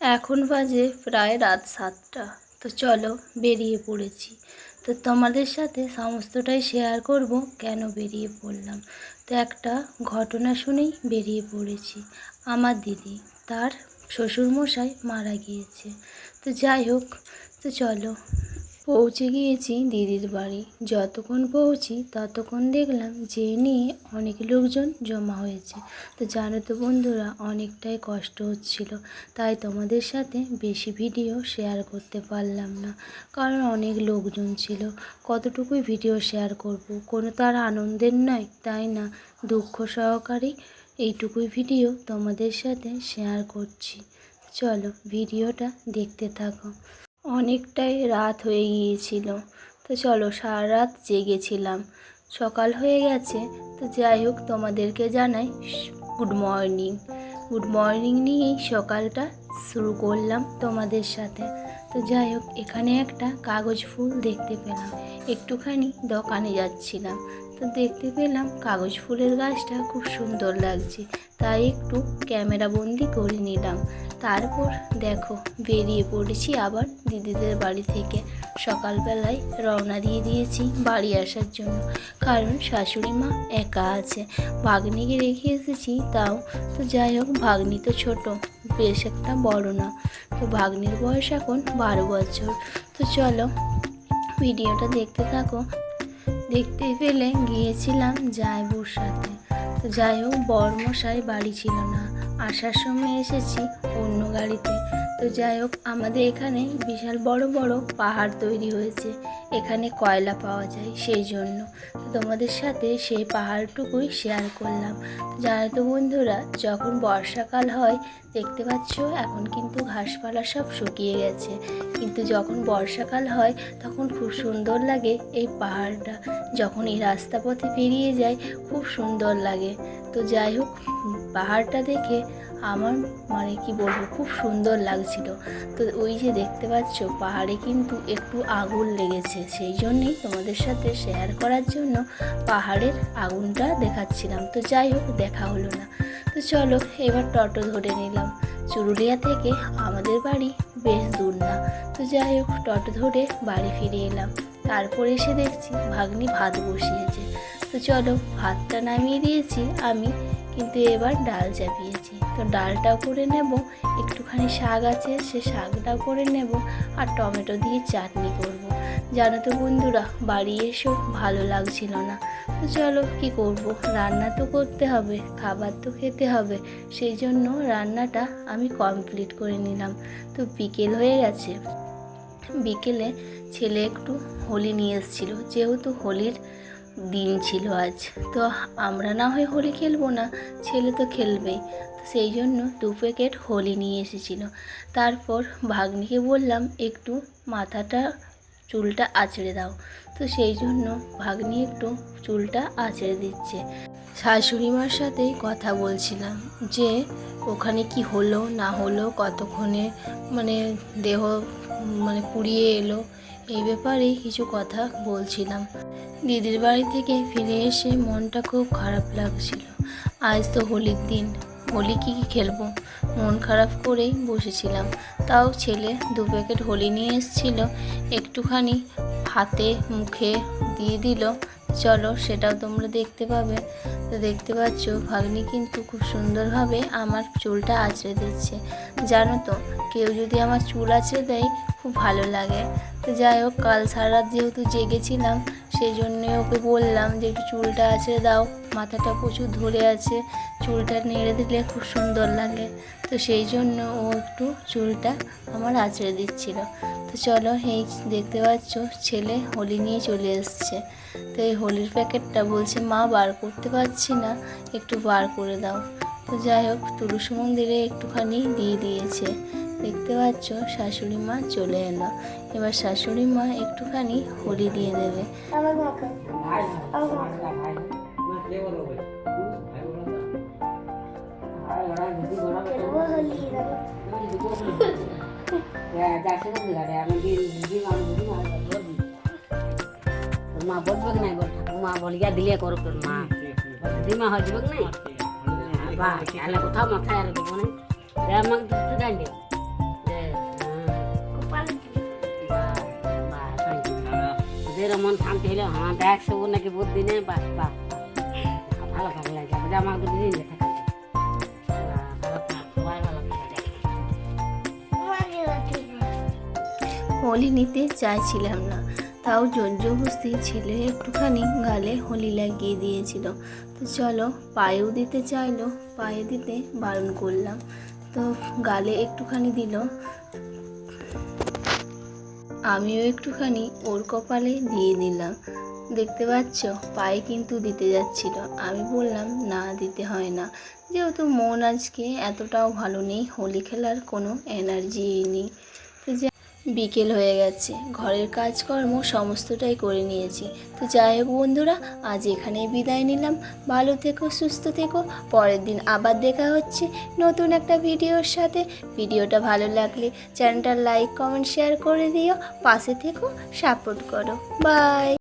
এখন বাজে প্রায় রাত সাতটা। তো চলো বেরিয়ে পড়েছি। তো তোমাদের সাথে সমস্তটাই শেয়ার করব কেন বেরিয়ে পড়লাম। তো একটা ঘটনা শুনেই বেরিয়ে পড়েছি। আমার দিদি, তার শ্বশুরমশাই মারা গিয়েছে। তো যাই হোক, তো চলো পৌঁছে গিয়েছি দিদির বাড়ি। যতক্ষণ পৌঁছি, ততক্ষণ দেখলাম যে নিয়ে অনেক লোকজন জমা হয়েছে। তো জানো তো বন্ধুরা, অনেকটাই কষ্ট হচ্ছিল। তাই তোমাদের সাথে বেশি ভিডিও শেয়ার করতে পারলাম না। কারণ অনেক লোকজন ছিল। কতটুকুই ভিডিও শেয়ার করব? কোনো তার আনন্দের নয়, তাই না? দুঃখ সহকারেই এইটুকুই ভিডিও তোমাদের সাথে শেয়ার করছি। চলো, ভিডিওটা দেখতে থাকো। অনেকটাই রাত হয়ে গিয়েছিল। তো চলো সারা রাত জেগেছিলাম। সকাল হয়ে গেছে, তো যাই হোক, তোমাদেরকে জানাই গুড মর্নিং গুড মর্নিং নিয়েই সকালটা শুরু করলাম তোমাদের সাথে। তো যাই হোক, এখানে একটা কাগজ ফুল দেখতে পেলাম। একটুখানি দোকানে যাচ্ছিলাম। তো দেখতে পেলাম কাগজ ফুলের গাছটা খুব সুন্দর লাগছে। তাই একটু ক্যামেরা বন্দি করে নিলাম। তারপর দেখো, বেরিয়ে পড়েছি আবার দিদিদের বাড়ি থেকে। সকালবেলায় রওনা দিয়ে দিয়েছি বাড়ি আসার জন্য। কারণ শাশুড়ি মা একা আছে। ভাগ্নিকে রেখে এসেছি তাও। তো যাই হোক, ভাগ্নি তো ছোট, বেশ একটা বড় না। তো ভাগ্নির বয়স এখন বারো বছর। তো চলো, ভিডিওটা দেখতে থাকো। দেখতে পেলে গিয়েছিলাম জায়বুর সাথে। তো যাই হোক বরমশাই বাড়ি ছিল না। আসার সময় এসেছি অন্য গাড়িতে। তো যাই হোক, আমাদের এখানে বিশাল বড় বড় পাহাড় তৈরি হয়েছে। এখানে কয়লা পাওয়া যায় সেই জন্য। তোমাদের সাথে সেই পাহাড়টুকুই শেয়ার করলাম। জানো তো বন্ধুরা, যখন বর্ষাকাল হয়, দেখতে পাচ্ছ এখন কিন্তু ঘাসপালা সব শুকিয়ে গেছে। কিন্তু যখন বর্ষাকাল হয়, তখন খুব সুন্দর লাগে এই পাহাড়টা। যখন এই রাস্তা পথে পেরিয়ে যায়, খুব সুন্দর লাগে। তো যাই হোক পাহাড়টা দেখে আমার মানে কি বলব, খুব সুন্দর লাগছিল। তো ওই যে দেখতে পাচ্ছ, পাহাড়ে কিন্তু একটু আগুন লেগেছে। সেই জন্যেই তোমাদের সাথে শেয়ার করার জন্য পাহাড়ের আগুনটা দেখাচ্ছিলাম। তো যাই হোক, দেখা হলো না। তো চলো, এবার টটো ধরে নিলাম। চুরুলিয়া থেকে আমাদের বাড়ি বেশ দূর না। তো যাই হোক, টটো ধরে বাড়ি ফিরে এলাম। তারপর এসে দেখছি, ভাগ্নি ভাত বসিয়েছে। তো চলো, ভাতটা নামিয়ে দিয়েছি আমি, কিন্তু এবার ডাল চাপিয়েছি। তো ডালটাও করে নেব, একটুখানি শাক আছে, সে শাকটাও করে নেব, আর টমেটো দিয়ে চাটনি করব। জানো তো বন্ধুরা, বাড়ি এসেও ভালো লাগছিল না। তো চলো, কি করব? রান্না তো করতে হবে, খাবার তো খেতে হবে, সেই জন্য রান্নাটা আমি কমপ্লিট করে নিলাম। তো বিকেল হয়ে গেছে। বিকেলে ছেলে একটু হোলি নিয়ে এসেছিল, যেহেতু হোলির দিন ছিল আজ। তো আমরা না হয় হোলি খেলব না, ছেলে তো খেলবেই। সেই জন্য দু প্যাকেট হোলি নিয়ে এসেছিল। তারপর ভাগ্নিকে বললাম, একটু মাথাটা, চুলটা আঁচড়ে দাও। তো সেই জন্য ভাগ্নি একটু চুলটা আঁচড়ে দিচ্ছে। শাশুড়ি মার সাথে কথা বলছিলাম যে, ওখানে কি হলো, না হলো, কতক্ষণে মানে দেহ মানে পুড়িয়ে এলো? এই ব্যাপারেই কিছু কথা বলছিলাম। দিদির বাড়ি থেকে ফিরে এসে মনটা খুব খারাপ লাগছিল। আজ তো হোলির দিন, হোলি কী কী খেলব? মন খারাপ করেই বসেছিলাম। তাও ছেলে দু প্যাকেট হোলি নিয়ে এসেছিল, একটুখানি হাতে মুখে দিয়ে দিল। চলো সেটাও তোমরা দেখতে পাবে। তো দেখতে পাচ্ছ, ভাগ্নি কিন্তু খুব সুন্দরভাবে আমার চুলটা আঁচড়ে দিচ্ছে। জানো তো, কেউ যদি আমার চুল আঁচড়ে দেয়, খুব ভালো লাগে। তো যাই হোক, কাল সারা যেহেতু জেগেছিলাম সেই জন্যে ওকে বললাম যে একটু চুলটা আঁচড়ে দাও। মাথাটা প্রচুর ধরে আছে, চুলটা নেড়ে দিলে খুব সুন্দর লাগে। তো সেই জন্য ও একটু চুলটা আমার আঁচড়ে দিচ্ছিল। তো চলো, এই দেখতে পাচ্ছ, ছেলে হোলি নিয়ে চলে এসছে। তো এই হোলির প্যাকেটটা বলছে, মা, বার করতে পারছি না, একটু বার করে দাও। তো যাই হোক তুলস মন্দিরে একটুখানি দিয়ে দিয়েছে। দেখতে পাচ্ছ শাশুড়ি মা চলে এলো। এবার শাশুড়ি মা একটুখানি হোলি দিয়ে দেবে। মা বলবে? নাই বল মা বলিয়া দিলে করো তোর মা। দিমা হয়ে যাবে নাই? বা এলা কোথাও মাথায় আর দেবো না রে আমাকে দিতে জানলে মন শান্তি হলো হ্যাঁ দেখছে ও নাকি বুদ্ধি নেই বাস বাস ভালো ভালো লাগে আবার আমার দুটো দিন থাকে। হোলি নিতে চাইছিলাম না, তাও জোর জবস্তি ছেলে একটুখানি গালে হোলি লাগিয়ে দিয়েছিল। তো চলো, পায়েও দিতে চাইলো, পায়ে দিতে বারণ করলাম। তো গালে একটুখানি দিল আমিও একটুখানি ওর কপালে দিয়ে দিলাম। দেখতে পাচ্ছ, পায়ে কিন্তু দিতে যাচ্ছিল। আমি বললাম, না, দিতে হয় না। যেহেতু মন আজকে এতটাও ভালো নেই, হোলি খেলার কোনো এনার্জি নেই। বিকেল হয়ে গেছে। ঘরের কাজকর্ম সমস্তটাই করে নিয়েছি। তো যাই হোক বন্ধুরা, আজ এখানেই বিদায় নিলাম। ভালো থেকো, সুস্থ থেকো। পরের দিন আবার দেখা হচ্ছে নতুন একটা ভিডিওর সাথে। ভিডিওটা ভালো লাগলে চ্যানেলটা লাইক, কমেন্ট, শেয়ার করে দিও। পাশে থেকো, সাপোর্ট করো। বাই!